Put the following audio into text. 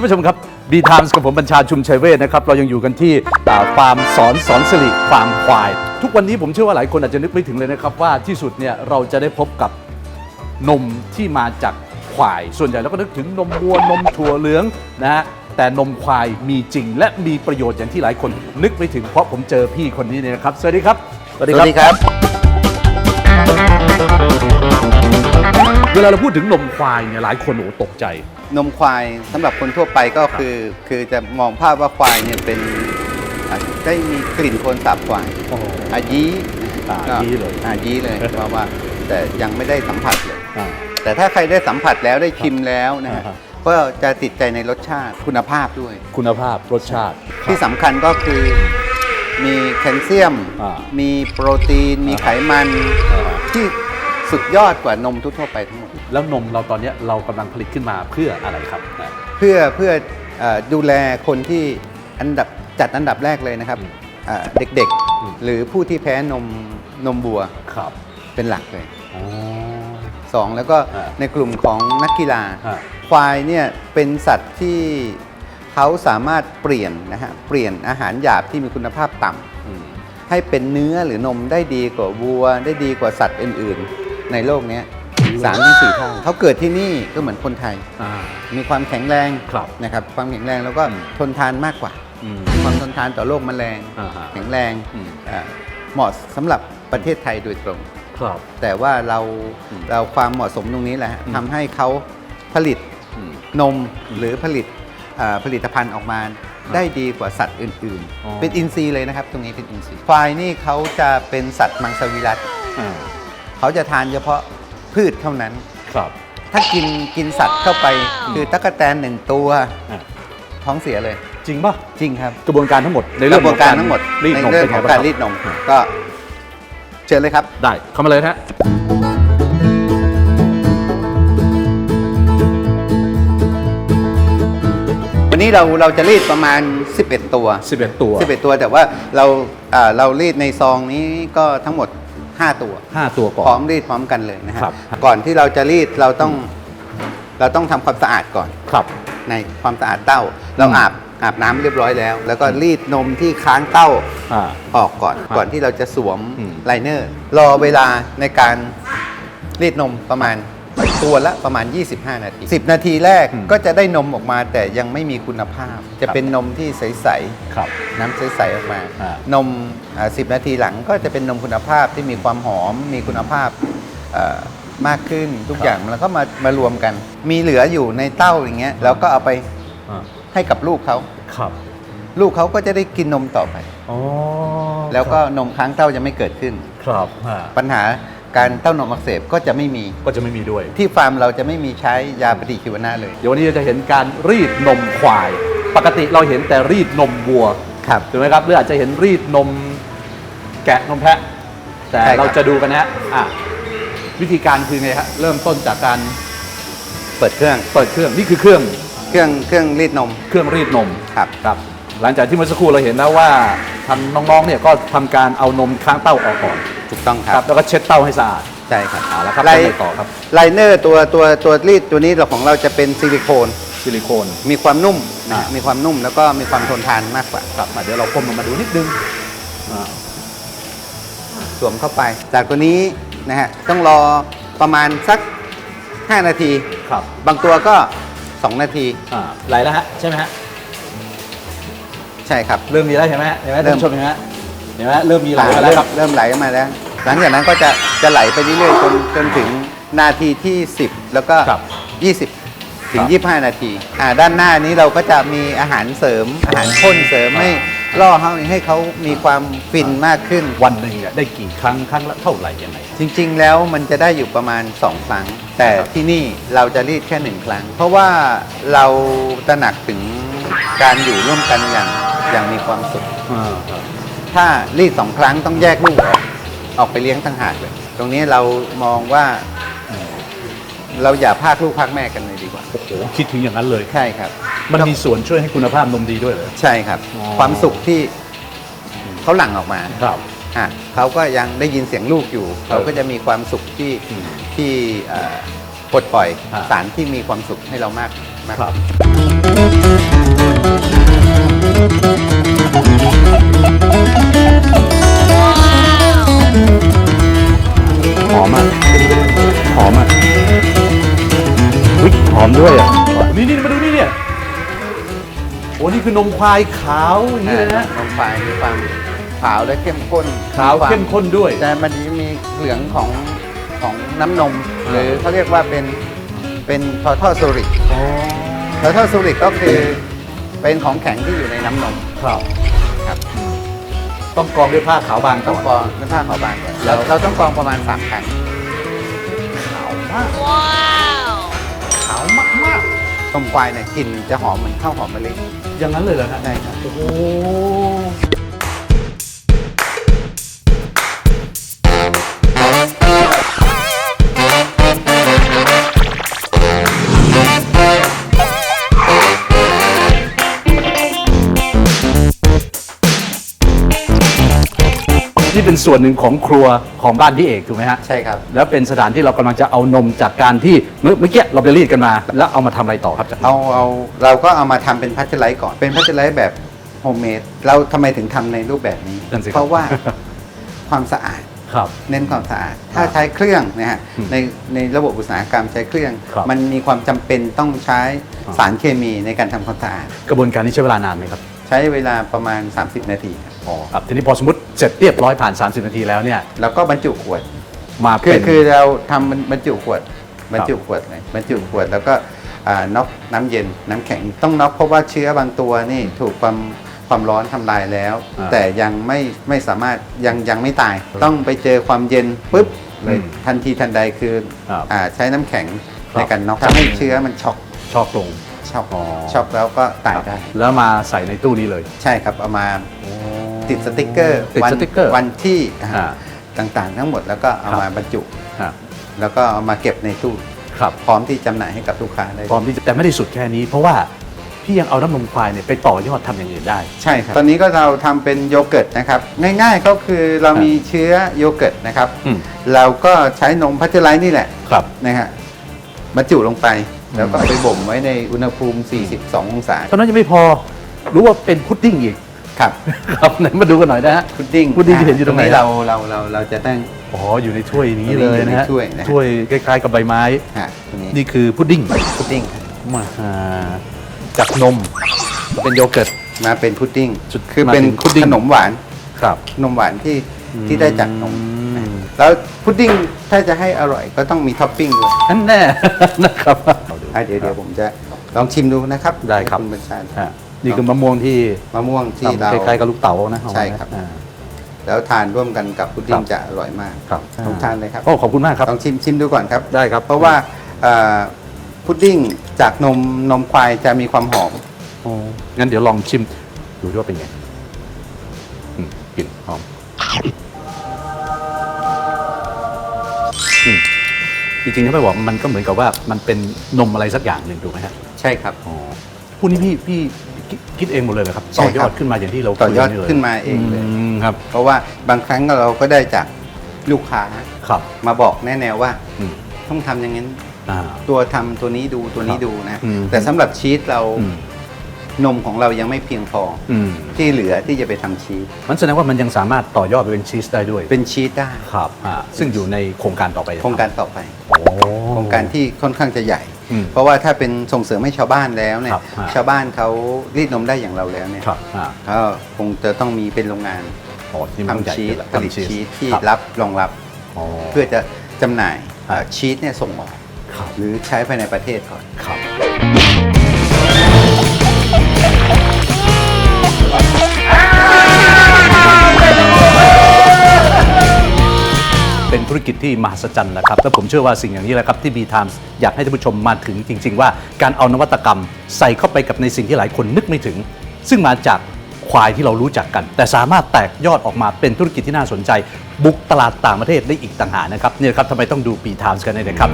ท่านผู้ชมครับบีไทมส์กับผมบัญชาชุมชัยเวทนะครับ เรายังอยู่กันที่ฟาร์มสอนสอนสิริฟาร์มควาย ทุกวันนี้ผมเชื่อว่าหลายคนอาจจะนึกไม่ถึงเลยนะครับ ว่าที่สุดเนี่ยเราจะได้พบกับนมที่มาจากควาย ส่วนใหญ่เราก็นึกถึงนมวัวนมถั่วเหลืองนะฮะแต่นมควายมีจริง และมีประโยชน์อย่างที่หลายคนนึกไม่ถึงเพราะผมเจอพี่คนนี้เนี่ยนะครับ สวัสดีครับ สวัสดีครับ เวลาเราพูดถึงนมควายเนี่ยหลายคนโอ้ตกใจ นมควายสำหรับคนทั่วไปก็คือคือจะมองภาพว่าควายเนี่ยเป็นอะได้มีกลิ่นโคลนสาบควายอายีอ่าก็ยี้เลยอายีเลยเพราะว่าแต่ยังไม่ได้สัมผัสเลย อ่า แต่ถ้าใครได้สัมผัสแล้วได้ชิมแล้วนะฮะอ่าฮะ ก็จะติดใจในรสชาติคุณภาพด้วย คุณภาพรสชาติ ที่สำคัญก็คือมีแคลเซียม อ่ามีโปรตีน มีอ่าไขมัน อ่า ที่ สุดยอดกว่านมทั่วๆไปทั้งหมด แล้วนมเราตอนเนี้ยเรากำลังผลิตขึ้นมาเพื่ออะไรครับ เพื่อเพื่อเออดูแลคนที่อันดับจัดอันดับแรกเลยนะครับอืมอ่าเด็กอืมๆหรือผู้ที่แพ้นมนมบัวครับเป็นหลักเลยอ๋อสองแล้วก็อ่าในกลุ่มของนักกีฬาฮะควายเนี่ยเป็นสัตว์ที่เขาสามารถเปลี่ยนนะฮะเปลี่ยนอาหารหยาบที่มีคุณภาพต่ำอืมให้เป็นเนื้อหรือนมได้ดีกว่าวัว ได้ดีกว่าสัตว์อื่น ๆ ในโลกเนี้ยสามถึงสี่เท่าเขาเกิดที่นี่ก็เหมือนคนไทยอ่ามีความแข็งแรงครับนะครับความแข็งแรงแล้วก็อืมทนทานมากกว่าอืมความทนทานต่อโรคแมลงอ่าฮะแข็งแรงอืมอ่าเหมาะสำหรับประเทศไทยโดยตรงครับแต่ว่าเราอืมเราความเหมาะสมตรงนี้แหละฮะอืมทำให้เขาผลิตอืมนมหรือผลิตอ่าผลิตภัณฑ์ออกมาได้ดีกว่าสัตว์อื่นอ๋อๆเป็นอินทรีย์เลยนะครับ ตรงนี้เป็นอินทรีย์ควายนี่เขาจะเป็นสัตว์มังสวิรัตอ่า เขาจะทานเฉพาะพืชเท่านั้น ครับ ถ้ากินกินสัตว์เข้าไป คือตั๊กแตนหนึ่งตัวอะ ท้องเสียเลย จริงป่ะ จริงครับกระบวนการทั้งหมดในกเรื่องระบวนการทั้งหมดรีดในนมเรื่องป็นของไบ้การคบรีดนมก็เชิญเลยครับ ได้เข้ามาเลยนะฮะวันนี้เราเราจะรีดประมาณ 11 ตัว 11 ตัว 11 ตัวแต่ว่าเราอ่าเรารีดในซองนี้ก็ทั้งหมด 5 ตัว5ตัวก่อน พร้อมรีดพร้อมกันเลยนะฮะครับ ก่อนที่เราจะรีดเราต้องเราต้องทำความสะอาดก่อน ครับ ในความสะอาดเต้า เราอืมอาบอาบน้ำเรียบร้อยแล้ว แล้วก็รีดนมที่ค้างเต้าอ่า ออกก่อน ครับก่อนที่เราจะสวมอืม ไลเนอร์ รอเวลาในการรีดนมประมาณ ตัวละประมาณ 25 นาที 10 นาทีแรกอืมก็จะได้นมออกมาแต่ยังไม่มีคุณภาพ จะเป็นนมที่ใสครับ ๆน้ำใสๆออกมา อ่าน นมอ่า10 นาทีหลังก็จะเป็นนมคุณภาพที่มีความหอม มีคุณภาพเอ่อมากขึ้นทุกอย่างแล้วก็มามารวมกัน มีเหลืออยู่ในเต้าอย่างเงี้ยเราก็เอาไปอ่าให้กับลูกเขาครับลูกเขาก็จะได้กินนมต่อไป อ๋อแล้วก็นมค้างเต้าจะไม่เกิดขึ้น ครับอ่าปัญหา การเต้านมอักเสบก็จะไม่มีก็จะไม่มีด้วย ที่ฟาร์มเราจะไม่มีใช้ยาปฏิชีวนะเลย เดี๋ยววันนี้เราจะเห็นการรีดนมควาย ปกติเราเห็นแต่รีดนมวัวครับถูกไหมครับหรืออาจจะเห็นรีดนมแกะนมแพะ แต่ใช่ครับ เราจะดูกันนะฮะอะวิธีการคือไงฮะเริ่มต้นจากการเปิดเครื่องเปิดเครื่องนี่คือเครื่องเครื่องเครื่องรีดนมเครื่องรีดนม ครับ ครับหลังจากที่เมื่อสักครู่เราเห็นแล้วว่าทางน้องๆเนี่ยก็ทำการเอานมค้างเต้าออกก่อน ถูกต้องคครัรับบแล้วก็เช็ดเต้าให้สะอาด ใช่ครับเอาละครับไลทำไงต่อครับ ไลเนอร์ตัวตัวตัวรีดตัวนี้เราของเราจะเป็นซิลิโคน ซิลิโคน มีความนุ่มนะอ่ามี มีความนุ่มแล้วก็มีความทนทานมากกว่า ครับอะเดี๋ยวเราก้มลงมาดูนิดนึงอ่าสวมเข้าไป จากตัวนี้นะฮะต้องรอประมาณสัก 5 นาที ครับบางตัวก็ 2 นาทีอ่าไหลแล้วฮะใช่ไหมฮะใช่ครับ เริ่มมีแล้วเห็นไหมฮะเห็นไหมเริ่ท่านม ผู้ชมเห็นไหมฮะ เห็นไหมฮะเริ่มมีไหลมาแล้เริ่วมครับ เริ่มไหลมาแล้ว หลังจากนั้นก็จะจะไหลไปเรื่อยๆจนจนถึงนาทีที่ 10 แล้วก็ ครับ 20 ถึงครับ25 นาทีอ่าด้านหน้านี้เราก็จะมีอาหารเสริม อาหารข้นเสริมให้ล่อเขาให้เขามีความฟินมากขึ้น วันหนึ่งเนี่ยได้กี่ครั้งครั้งละเท่าไหร่ยังไง จริงๆ แล้วมันจะได้อยู่ประมาณ 2 ครั้ง แต่ครับที่นี่เราจะรีดแค่หนึ่งครั้ง เพราะว่าเราตระหนักถึงการอยู่ร่วมกันอย่างอย่างมีความสุขอ่าครับ ถ้ารีดสองครั้งต้องแยกลูกออกออกไปเลี้ยงต่างหากเลย ตรงนี้เรามองว่าอืมเราอย่าพากลูกพากแม่กันเลยดีกว่า โอ้โหคิดถึงอย่างนั้นเลย ใช่ครับ มันมีส่วนช่วยให้คุณภาพนมดีด้วยเหรอ ใช่ครับ อ๋อ ความสุขที่เขาหลั่งออกมาครับ อะเขาก็ยังได้ยินเสียงลูกอยู่ เขาก็จะมีความสุขที่อืมที่เอ่อปลดปล่อยอ่าสารที่มีความสุขให้เรามากมาก ครับ หอมอะหอมอะวิหอมด้วยอะนี่นี่มาดูนี่เนี่ยโอ้นี่คือนมควายขาวอย่างนี้เลยนะนมควายมีความขาวและเข้มข้นขาวเข้มข้นด้วย แต่มันจะมีเหลืองของของน้ำนม หรือเขาเรียกว่าเป็นเป็นทอทอโซริกทอทอโซริกก็คือเป็นของแข็งที่อยู่ในน้ำนมครับครับ ต้องกรองด้วยผ้าขาวบางต้ก่องอนกรองด้วยผ้าขาวบางก่อนแล้เราวเราต้องกรองประมาณสามครั้งขาวมากขาวมากนมควายเนี่ยกลิ่นจะหอมเหมือนข้าวหอมมะลิๆอย่างนั้นเลยเหรอฮะใช่ครับ โอ้โห นี่เป็นส่วนหนึ่งของครัวของบ้านพี่เอกถูกไหมฮะใช่ครับ แล้วเป็นสถานที่เรากำลังจะเอานมจากการที่เมื่อเมื่อกี้เราไปรีดกันมา แล้วเอามาทำอะไรต่อครับเอาเอาเราก็เอามาทำเป็นพัชไลท์ก่อนเป็นพัชไลท์แบบโฮมเมดเราทำไมถึงทำในรูปแบบนี้ นั่นสิครับเพราะว่าความสะอาด ครับ เน้นความสะอาด ถ้าใช้เครื่องนะฮะอืมในในระบบอุตสาหกรรมใช้เครื่อง ครับมันมีความจำเป็นต้องใช้อ่าสารเคมีในการทำความสะอาด กระบวนการนี้ใช้เวลานานไหมครับ ใช้เวลาประมาณ 30 นาทีครับ ครับทีนี้พอสมมติ เสร็จเรียบร้อยผ่าน 30 นาทีแล้วเนี่ยแล้วก็บรรจุขวด มาคือเป็นคือเราทำบรรจุขวดบรรจุขวดเลยบรรจุขวดแล้วก็อ่าน็อกน้ำเย็นน้ำแข็งต้องน็อกเพราะว่าเชื้อบางตัวนี่ถูกความความร้อนทำลายแล้ว อ่าแต่ยังไม่ไม่สามารถยังยังไม่ตาย ต้องไปเจอความเย็นปุ๊บเลยอืมทันทีทันใดคือครับอ่าใช้น้ำแข็งครับ ในการน็อกทำให้เชื้อมันช็อกชอกลง ช็อกอ๋อ ช็อกแล้วก็ตายได้ แล้วมาใส่ในตู้นี้เลย ใช่ครับเอามา ติดสติกเกอร์ติดวันสติ๊กเกอร์วันที่อ่าต่างๆ ทั้งหมดแล้วก็เอาครับ มาบรรจุ ฮะแล้วก็เอามาเก็บในตู้ครับพร้อมที่จำหน่ายให้กับลูกค้าได้พร้อมที่จะแต่ไม่ได้สุดแค่นี้ เพราะว่าพี่ยังเอาน้ำนมควายเนี่ยไปต่อยอดทำอย่างอื่นได้ ใช่ครับ ตอนนี้ก็เราทำเป็นโยเกิร์ตนะครับ ง่ายๆก็คือเรามีเชื้อโยเกิร์ตนะครับ อืม เราก็ใช้นมพัชไลท์นี่แหละครับ นะฮะบรรจุลงไป แล้วก็เอาไปบ่มไว้ในอุณหภูมิ 42 องศา เท่านั้นยังไม่พอรู้ว่าเป็นพุดดิ้งอีก ครับครับไหนมาดูกันหน่อยนะฮะ พุดดิ้งพุดดิ้งที่เห็นอยู่ตรงไหน เราเราเราเราจะตั้ง อ๋ออยู่ในถ้วยนี้เลยนะฮะอยู่ในถ้วยนะฮะถ้วยคล้ายๆกับใบไม้ ฮะตรงนี้นี่คือพุดดิ้งพุดดิ้งครับมาจากนม เป็นโยเกิร์ต มาเป็นพุดดิ้งจุดคือมาเป็นถึงพุดดิ้ง ขนมหวานครับ นมหวานที่ที่ได้จากนมอืม แล้วพุดดิ้งถ้าจะให้อร่อยก็ต้องมีท็อปปิ้งด้วยนั่นแน่ นะครับ อะเดี๋ยวเดี๋ยวผมจะลองชิมดูนะครับได้ครับ ให้คุณบัญชาอะ นี่คือมะม่วงที่มะม่วงที่ทำเราคล้ายๆกับลูกเต๋านะใช่ครับ อ่า แล้วทานร่วมกันกับพุดดิ้งครับ จะอร่อยมากครับลองทานเลยครับโอ้ขอบคุณมากครับลองชิมชิมดูก่อนครับ ได้ครับเพราะว่าเอ่อพุดดิ้งจากนมนมควายจะมีความหอม โอ้งั้นเดี๋ยวลองชิมดูด้วยว่าเป็นไงอืมกลิ่นหอมอืมจริงๆถ้าไปบอกมันก็เหมือนกับว่ามันเป็นนมอะไรสักอย่างหนึ่งถูกไหมฮะใช่ครับ อ๋อพูดนี้พี่พี่ คิดคิดเองหมดเลยเหรอครับใช่ต่อครับยอดขึ้นมาอย่างที่เราต่อยอดคุลขึ้นมาเองเลย มครับ เพราะว่าบางครั้งเราก็ได้จากลูกค้าครับ มาบอกแน่แนวว่าอืม ต้องทำอย่างนั้นอ่า ตัวทำตัวนี้ดูตัวนี้ครับดูนะ อืม แต่สำหรับชีสเราอืมนมของเรายังไม่เพียงพออืมที่เหลือที่จะไปทำชีสมันแสดงว่ามันยังสามารถต่อยอดไปเป็นชีสได้ด้วยเป็นชีสได้ ครับอ่าซึ่งอยู่ในโครงการต่อไปโครงการต่อไป โอ้โค รงการที่ค่อนข้างจะใหญ่อืมเพราะว่าถ้าเป็นส่งเสริมให้ชาวบ้านแล้วเนี่ยครับฮะชาวบ้านเขารีดนมได้อย่างเราแล้วเนี่ยครับอ่าเขาคงจะต้องมีเป็นโรงงานโอ้ที่มันต้องใหญ่ทำชีสขึ้นละผลิตชีสที่ครับรับรองรับอ๋อเพื่อจะจำหน่ายครับเอ่อชีสเนี่ยส่งออกครับหรือใช้ภายในประเทศก่อนครับ เป็นธุรกิจที่มหัศจรรย์นะครับและผมเชื่อว่าสิ่งอย่างนี้แหละครับที่ B Times อยากให้ท่านผู้ชมมาถึงจริง ๆ ว่าการเอานวัตกรรมใส่เข้าไปกับในสิ่งที่หลายคนนึกไม่ถึง ซึ่งมาจากควายที่เรารู้จักกัน แต่สามารถแตกยอดออกมาเป็นธุรกิจที่น่าสนใจ บุกตลาดต่างประเทศได้อีกต่างหากนะครับนี่ยครับทำไมต้องดู B Times กันเลยนะครับ